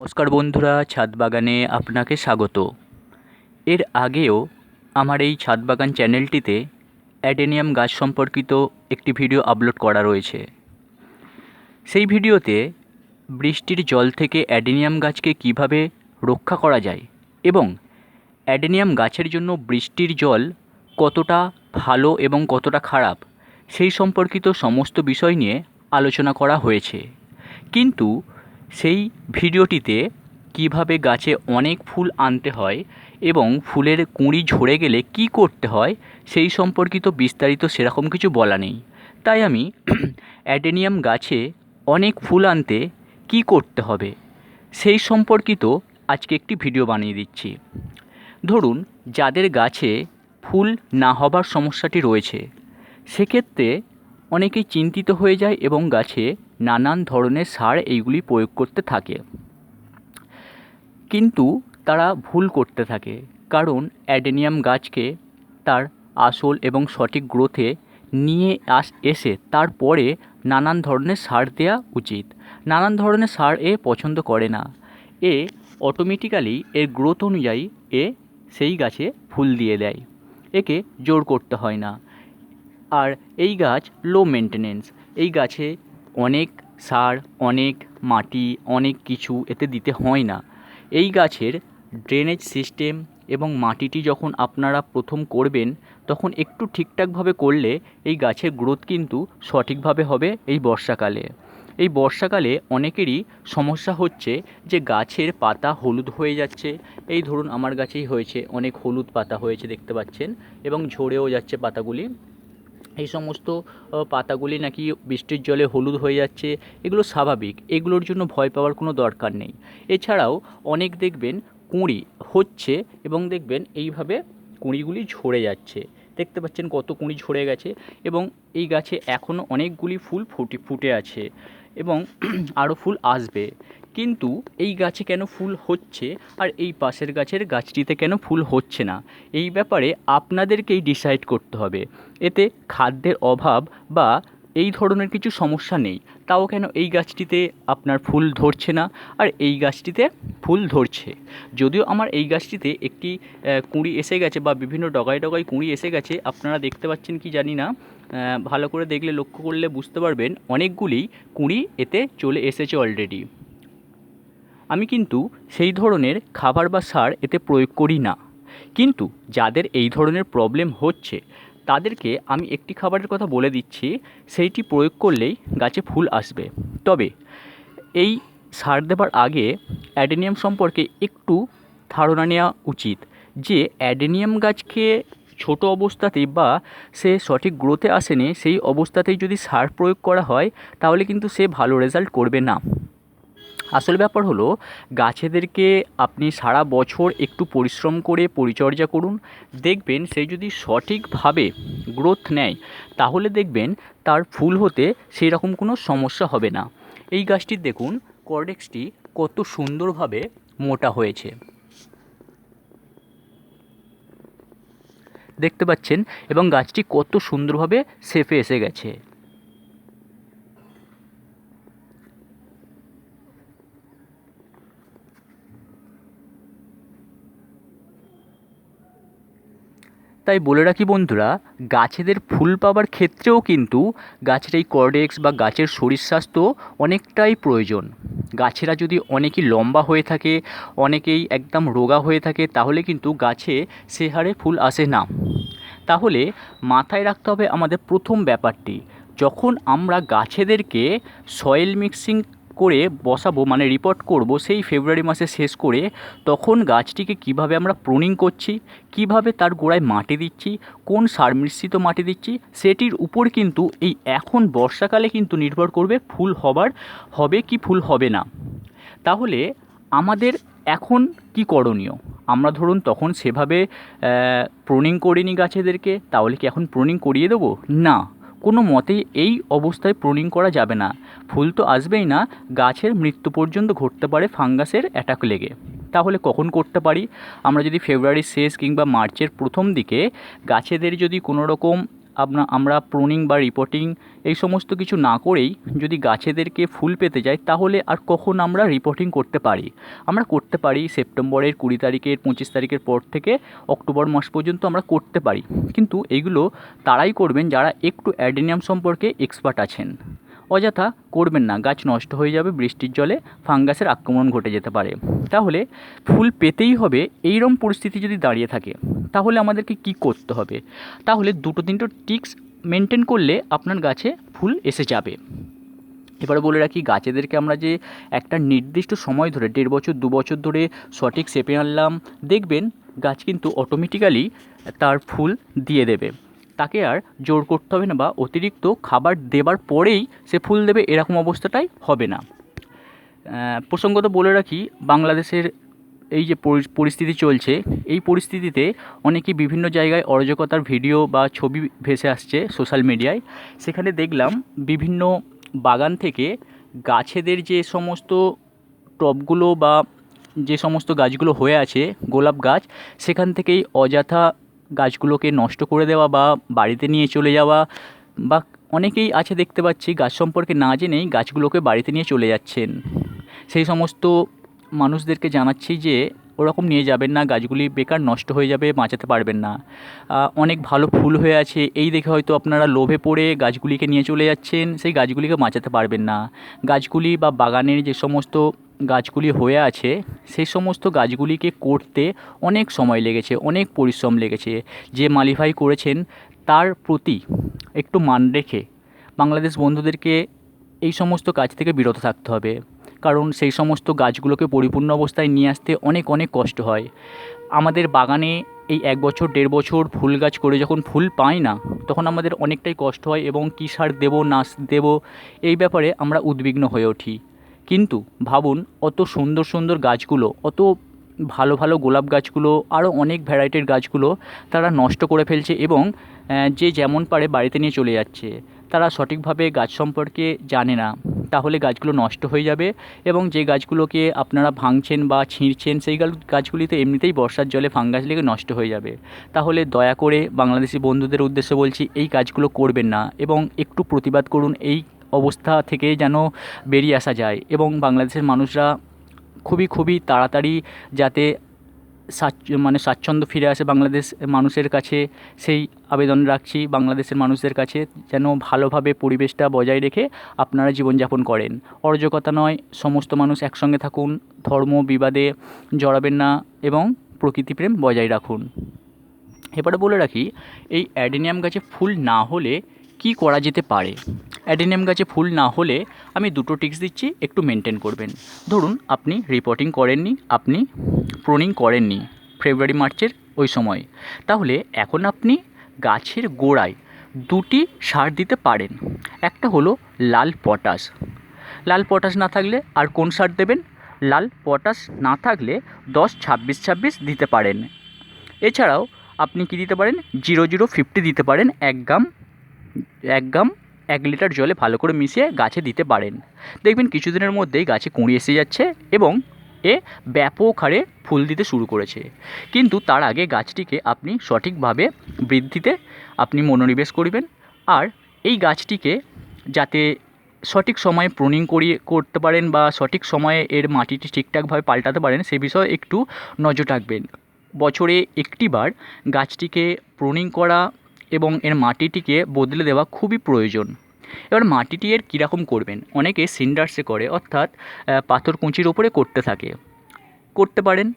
নমস্কার বন্ধুরা, ছাদ বাগানে আপনাকে স্বাগত। এর আগেও আমার এই ছাদ বাগান চ্যানেলটিতে অ্যাডেনিয়াম গাছ সম্পর্কিত একটি ভিডিও আপলোড করা রয়েছে। সেই ভিডিওতে বৃষ্টির জল থেকে অ্যাডেনিয়াম গাছকে কীভাবে রক্ষা করা যায় এবং অ্যাডেনিয়াম গাছের জন্য বৃষ্টির জল কতটা ভালো এবং কতটা খারাপ সেই সম্পর্কিত সমস্ত বিষয় নিয়ে আলোচনা করা হয়েছে। কিন্তু সেই ভিডিওটিতে কীভাবে গাছে অনেক ফুল আনতে হয় এবং ফুলের কুঁড়ি ঝরে গেলে কি করতে হয়, সেই সম্পর্কিত বিস্তারিত সেরকম কিছু বলা নেই। তাই আমি অ্যাডেনিয়াম গাছে অনেক ফুল আনতে কি করতে হবে, সেই সম্পর্কিত আজকে একটি ভিডিও বানিয়ে দিচ্ছি। ধরুন, যাদের গাছে ফুল না হবার সমস্যাটি রয়েছে, সেক্ষেত্রে অনেকেই চিন্তিত হয়ে যায় এবং গাছে নানান ধরনের সার এইগুলি প্রয়োগ করতে থাকে। কিন্তু তারা ভুল করতে থাকে, কারণ অ্যাডেনিয়াম গাছকে তার আসল এবং সঠিক গ্রোথে নিয়ে আস, এসে তারপরে নানান ধরনের সার দেওয়া উচিত। নানান ধরনের সার এ পছন্দ করে না। এ অটোমেটিক্যালি এর গ্রোথ অনুযায়ী এ সেই গাছে ফুল দিয়ে দেয়। একে জোর করতে হয় না। আর এই গাছ লো মেনটেনেন্স এই গাছে অনেক সার, অনেক মাটি, অনেক কিছু এতে দিতে হয় না। এই গাছের ড্রেনেজ সিস্টেম এবং মাটিটি যখন আপনারা প্রথম করবেন, তখন একটু ঠিকঠাকভাবে করলে এই গাছের গ্রোথ কিন্তু সঠিকভাবে হবে এই বর্ষাকালে। এই বর্ষাকালে অনেকেরই সমস্যা হচ্ছে যে গাছের পাতা হলুদ হয়ে যাচ্ছে। এই ধরুন আমার গাছেই হয়েছে, অনেক হলুদ পাতা হয়েছে দেখতে পাচ্ছেন এবং ঝরেও যাচ্ছে পাতাগুলি। এই সমস্ত পাতাগুলি নাকি বৃষ্টির জলে হলুদ হয়ে যাচ্ছে, এগুলো স্বাভাবিক, এগুলোর জন্য ভয় পাওয়ার কোনো দরকার নেই। এছাড়াও অনেক দেখবেন কুঁড়ি হচ্ছে এবং দেখবেন এইভাবে কুঁড়িগুলি ঝরে যাচ্ছে। দেখতে পাচ্ছেন কত কুঁড়ি ঝরে গেছে এবং এই গাছে এখনও অনেকগুলি ফুল ফুটে ফুটে আছে এবং আরও ফুল আসবে। কিন্তু এই গাছে কেন ফুল হচ্ছে আর এই পাশের গাছের গাছটিতে কেন ফুল হচ্ছে না? এই ব্যাপারে আপনাদেরকেই ডিসাইড করতে হবে। এতে খাদ্যের অভাব বা এই ধরনের কিছু সমস্যা নেই। তাও কেন এই গাছটিতে আপনার ফুল ধরছে না আর এই গাছটিতে ফুল ধরছে? যদিও আমার এই গাছটিতে একটি কুঁড়ি এসে গেছে বা বিভিন্ন ডগায় ডগায় কুঁড়ি এসে গেছে, আপনারা দেখতে পাচ্ছেন কি জানি না। ভালো করে দেখলে লক্ষ্য করলে বুঝতে পারবেন, অনেকগুলি কুঁড়ি এতে চলে এসেছে অলরেডি আমি কিন্তু সেই ধরনের খাবার বা সার এতে প্রয়োগ করি না। কিন্তু যাদের এই ধরনের প্রবলেম হচ্ছে, তাদেরকে আমি একটি খাবারের কথা বলে দিচ্ছি, সেইটি প্রয়োগ করলেই গাছে ফুল আসবে। তবে এই সার দেবার আগে অ্যাডেনিয়াম সম্পর্কে একটু ধারণা নেওয়া উচিত যে অ্যাডেনিয়াম গাছকে ছোট অবস্থাতেই বা সে সঠিক গ্রোথে আসেনি, সেই অবস্থাতেই যদি সার প্রয়োগ করা হয়, তাহলে কিন্তু সে ভালো রেজাল্ট করবে না। আসল ব্যাপার হলো, গাছেদেরকে আপনি সারা বছর একটু পরিশ্রম করে পরিচর্যা করুন। দেখবেন সে যদি সঠিকভাবে গ্রোথ নেয়, তাহলে দেখবেন তার ফুল হতে সেই রকম কোনো সমস্যা হবে না। এই গাছটির দেখুন কর্ডেক্সটি কত সুন্দরভাবে মোটা হয়েছে। দেখতে পাচ্ছেন? এবং গাছটি কত সুন্দরভাবে শেপে এসে গেছে। তাই বলে রাখি বন্ধুরা, গাছেদের ফুল পাওয়ার ক্ষেত্রেও কিন্তু গাছের এই কর্ডেক্স বা গাছের শরীর স্বাস্থ্য অনেকটাই প্রয়োজন। গাছেরা যদি অনেকই লম্বা হয়ে থাকে, অনেকেই একদম রোগা হয়ে থাকে, তাহলে কিন্তু গাছে সে হারে ফুল আসে না। তাহলে মাথায় রাখতে হবে আমাদের প্রথম ব্যাপারটি, যখন আমরা গাছেদেরকে সয়েল মিক্সিং করে বসাবো মানে রিপোর্ট করব, সেই ফেব্রুয়ারি মাসে শেষ করে তখন গাছটিকে কীভাবে আমরা প্রুনিং করছি, কীভাবে তার গোড়ায় মাটি দিচ্ছি, কোন সার মিশ্রিত মাটি দিচ্ছি, সেটির উপর কিন্তু এই এখন বর্ষাকালে কিন্তু নির্ভর করবে ফুল হবার, হবে কি ফুল হবে না। তাহলে আমাদের এখন কি করণীয়? আমরা ধরুন তখন সেভাবে প্রুনিং করিনি গাছেদেরকে, তাহলে কি এখন প্রুনিং করিয়ে দেবো? না। কোনো মতেই এই অবস্থায় প্রুনিং করা যাবে না। ফুল তো আসবেই না, গাছের মৃত্যু পর্যন্ত ঘটতে পারে ফাঙ্গাসের অ্যাটাক লেগে। তাহলে কখন করতে পারি? আমরা যদি ফেব্রুয়ারির শেষ কিংবা মার্চের প্রথম দিকে গাছেদের যদি কোনো রকম আপনা, আমরা প্রুনিং বা রিপোর্টিং এই সমস্ত কিছু না করেই যদি গাছেদেরকে ফুল পেতে যাই, তাহলে আর কখন আমরা রিপোর্টিং করতে পারি? আমরা করতে পারি সেপ্টেম্বরের কুড়ি তারিখের, পঁচিশ তারিখের পর থেকে অক্টোবর মাস পর্যন্ত আমরা করতে পারি। কিন্তু এইগুলো তারাই করবেন যারা একটু অ্যাডেনিয়াম সম্পর্কে এক্সপার্ট আছেন। অযথা করবেন না, গাছ নষ্ট হয়ে যাবে, বৃষ্টির জলে ফাঙ্গাসের আক্রমণ ঘটে যেতে পারে। তাহলে ফুল পেতেই হবে এইরকম পরিস্থিতি যদি দাঁড়িয়ে থাকে। তাহলে আমাদেরকে কি করতে হবে? তাহলে দুটো তিনটে টিক্স মেনটেন করলে আপনার গাছে ফুল এসে যাবে। এবারে বলে রাখি, গাছেদেরকে আমরা যে একটা নির্দিষ্ট সময় ধরে, দেড় বছর, দু বছর ধরে সঠিক শেপে আনলাম, দেখবেন গাছ কিন্তু অটোমেটিক্যালি তার ফুল দিয়ে দেবে। তাকে আর জোর করতে হবে না বা অতিরিক্ত খাবার দেবার পরেই সে ফুল দেবে, এরকম অবস্থাটাই হবে না। প্রসঙ্গত বলে রাখি, বাংলাদেশের এই যে পরিস্থিতি চলছে, এই পরিস্থিতিতে অনেকে বিভিন্ন জায়গায় অরাজকতার ভিডিও বা ছবি ভেসে আসছে সোশ্যাল মিডিয়ায়। সেখানে দেখলাম বিভিন্ন বাগান থেকে গাছেদের যে সমস্ত টবগুলো বা যে সমস্ত গাছগুলো হয়ে আছে, গোলাপ গাছ, সেখান থেকেই অযথা গাছগুলোকে নষ্ট করে দেওয়া বা বাড়িতে নিয়ে চলে যাওয়া বা অনেকেই আছে দেখতে পাচ্ছি, গাছ সম্পর্কে না জেনেই গাছগুলোকে বাড়িতে নিয়ে চলে যাচ্ছেন। সেই সমস্ত মানুষদেরকে জানাচ্ছি যে ওরকম নিয়ে যাবেন না, গাছগুলি বেকার নষ্ট হয়ে যাবে, বাঁচাতে পারবেন না। অনেক ভালো ফুল হয়ে আছে, এই দেখে হয়তো আপনারা লোভে পড়ে গাছগুলিকে নিয়ে চলে যাচ্ছেন, সেই গাছগুলিকে বাঁচাতে পারবেন না। গাছগুলি বা বাগানের যে সমস্ত গাছগুলি হয়ে আছে সেই সমস্ত গাছগুলিকে করতে অনেক সময় লেগেছে, অনেক পরিশ্রম লেগেছে। যে মালিফাই করেছেন, তার প্রতি একটু মান রেখে বাংলাদেশ বন্ধুদেরকে এই সমস্ত কাজ থেকে বিরত থাকতে হবে। কারণ সেই সমস্ত গাছগুলোকে পরিপূর্ণ অবস্থায় নিয়ে আসতে অনেক অনেক কষ্ট হয়। আমাদের বাগানে এই এক বছর, দেড় বছর ফুল গাছ করে যখন ফুল পাই না, তখন আমাদের অনেকটাই কষ্ট হয় এবং কী সার দেবো, না দেবো, এই ব্যাপারে আমরা উদ্বিগ্ন হয়ে উঠি। কিন্তু ভাবুন, অত সুন্দর সুন্দর গাছগুলো, অত ভালো ভালো গোলাপ গাছগুলো, আরও অনেক ভ্যারাইটির গাছগুলো তারা নষ্ট করে ফেলছে এবং যে যেমন পারে বাড়িতে নিয়ে চলে যাচ্ছে, তারা সঠিকভাবে গাছ সম্পর্কে জানে না। তাহলে গাছগুলো নষ্ট হয়ে যাবে এবং যে গাছগুলোকে আপনারা ভাঙছেন বা ছিঁড়ছেন, সেই গাছগুলিতে এমনিতেই বর্ষার জলে ফাঙ্গাস লেগে নষ্ট হয়ে যাবে। তাহলে দয়া করে বাংলাদেশি বন্ধুদের উদ্দেশ্যে বলছি, এই কাজগুলো করবেন না এবং একটু প্রতিবাদ করুন, এই অবস্থা থেকে যেন বেরিয়ে আসা যায় এবং বাংলাদেশের মানুষরা খুবই খুবই তাড়াতাড়ি যাতে মানে স্বাচ্ছন্দ্য ফিরে আসে বাংলাদেশ মানুষের কাছে, সেই আবেদন রাখছি বাংলাদেশের মানুষদের কাছে, যেন ভালোভাবে পরিবেশটা বজায় রেখে আপনারা জীবনযাপন করেন। অরাজকতা নয়, সমস্ত মানুষ একসঙ্গে থাকুন, ধর্ম বিবাদে জড়াবেন না এবং প্রকৃতিপ্রেম বজায় রাখুন। এবারে বলে রাখি, এই অ্যাডেনিয়াম গাছে ফুল না হলে কি করা যেতে পারে? অ্যাডেনিয়াম গাছে ফুল না হলে আমি দুটো টিক্স দিচ্ছি, একটু মেনটেন করবেন। ধরুন, আপনি রিপোর্টিং করেননি, আপনি প্রুনিং করেননি ফেব্রুয়ারি মার্চের ওই সময়। তাহলে এখন আপনি গাছের গোড়ায় দুটি সার দিতে পারেন। একটা হলো লাল পটাশ। লাল পটাশ না থাকলে আর কোন সার দেবেন? লাল পটাশ না থাকলে দশ, ছাব্বিশ ছাব্বিশ দিতে পারেন। এছাড়াও আপনি কি দিতে পারেন? জিরো জিরো ফিফটি দিতে পারেন। এক গ্রাম এক গ্রাম এক লিটার জলে ভালো করে মিশিয়ে গাছে দিতে পারেন। দেখবেন কিছুদিনের মধ্যেই গাছে কুঁড়ি এসে যাচ্ছে এবং এ ব্যাপক হারে ফুল দিতে শুরু করেছে। কিন্তু তার আগে গাছটিকে আপনি সঠিকভাবে বৃদ্ধিতে আপনি মনোনিবেশ করবেন। আর এই গাছটিকে যাতে সঠিক সময়ে প্রুনিং করিয়ে করতে পারেন বা সঠিক সময়ে এর মাটিটি ঠিকঠাকভাবে পাল্টাতে পারেন, সে বিষয়ে একটু নজর রাখবেন। বছরে একটিবার গাছটিকে প্রুনিং করা এবং এর মাটিটিকে বদলে দেওয়া খুবই প্রয়োজন। এবার মাটিটি এর কীরকম করবেন? অনেকে সিন্ডার্সে করে, অর্থাৎ পাথর কুঁচির ওপরে করতে থাকে। করতে পারেন,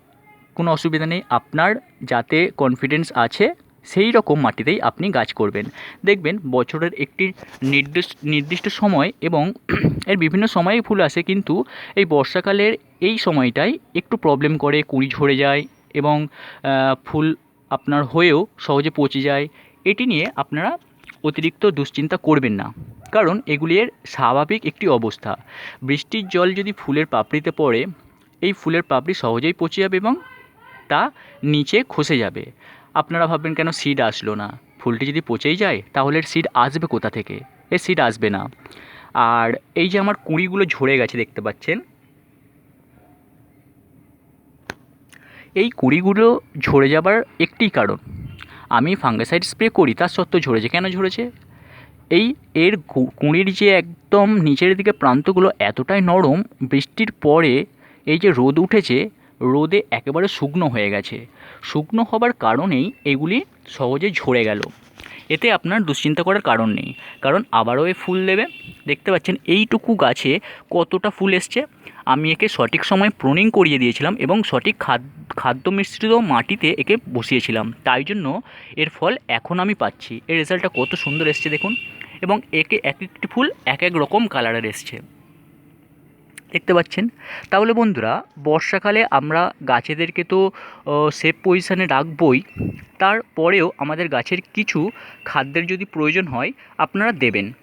কোনো অসুবিধা নেই। আপনার যাতে কনফিডেন্স আছে, সেই রকম মাটিতেই আপনি গাছ করবেন। দেখবেন, বছরের একটি নির্দিষ্ট নির্দিষ্ট সময় এবং এর বিভিন্ন সময়ে ফুল আসে, কিন্তু এই বর্ষাকালের এই সময়টাই একটু প্রবলেম করে, কুঁড়ি ঝরে যায় এবং ফুল আপনার হয়েও সহজে পচে যায়। এটি নিয়ে আপনারা অতিরিক্ত দুশ্চিন্তা করবেন না। কারণ এগুলির স্বাভাবিক একটি অবস্থা। বৃষ্টির জল যদি ফুলের পাপড়িতে পড়ে, এই ফুলের পাপড়ি সহজেই পচে যাবে এবং তা নিচে খসে যাবে। আপনারা ভাববেন কেন সিড আসলো না? ফুলটি যদি পচেই যায়, তাহলে সিড আসবে কোথা থেকে? এর সিড আসবে না। আর এই যে আমার কুঁড়িগুলো ঝরে গেছে দেখতে পাচ্ছেন। এই কুঁড়িগুলো ঝরে যাবার একটি কারণ আমি ফাঙ্গাসাইড স্প্রে করি, তার সত্ত্বেও ঝরেছে। কেন ঝরেছে? এই এর কুঁড়ির যে একদম নিচের দিকে প্রান্তগুলো এতটাই নরম, বৃষ্টির পরে এই যে রোদ উঠেছে, রোদে একেবারে শুকনো হয়ে গেছে। শুকনো হবার কারণেই এগুলি সহজে ঝরে গেল। এতে আপনার দুশ্চিন্তা করার কারণ নেই। কারণ আবারও এ ফুল দেবে। দেখতে পাচ্ছেন, এইটুকু গাছে কতটা ফুল এসছে? আমি একে সঠিক সময় প্রুনিং করিয়ে দিয়েছিলাম এবং সঠিক খাদ, খাদ্য মিশ্রিত মাটিতে একে বসিয়েছিলাম। তাই জন্য এর ফল এখন আমি পাচ্ছি। এর রেজাল্টটা কত সুন্দর এসছে দেখুন। এবং একে এক একটি ফুল এক এক রকম কালারের এসছে। দেখতে পাচ্ছেন? তাহলে বন্ধুরা, বর্ষাকালে আমরা গাছেদেরকে তো সেফ পজিশানে রাখবই। তারপরেও আমাদের গাছের কিছু খাদ্যের যদি প্রয়োজন হয়, আপনারা দেবেন।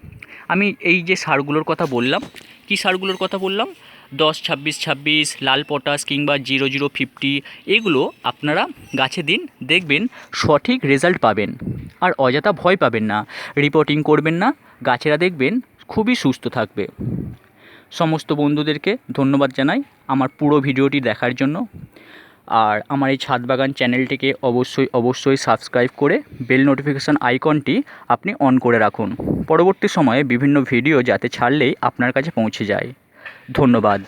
আমি এই যে সারগুলোর কথা বললাম, কি সারগুলোর কথা বললাম? দশ ছাব্বিশ ছাব্বিশ, লাল পটাশ কিংবা জিরো জিরো ফিফটি, এগুলো আপনারা গাছে দিন, দেখবেন সঠিক রেজাল্ট পাবেন। আর অযথা ভয় পাবেন না, রিপোর্টিং করবেন না, গাছেরা দেখবেন খুবই সুস্থ থাকবে। সমস্ত বন্ধুদেরকে ধন্যবাদ জানাই আমার পুরো ভিডিওটি দেখার জন্য। আর আমার এই ছাদ বাগান চ্যানেলটিকে অবশ্যই অবশ্যই সাবস্ক্রাইব করে বেল নোটিফিকেশান আইকনটি আপনি অন করে রাখুন। পরবর্তী সময়ে বিভিন্ন ভিডিও যাতে ছাড়লেই আপনার কাছে পৌঁছে যায়। ধন্যবাদ।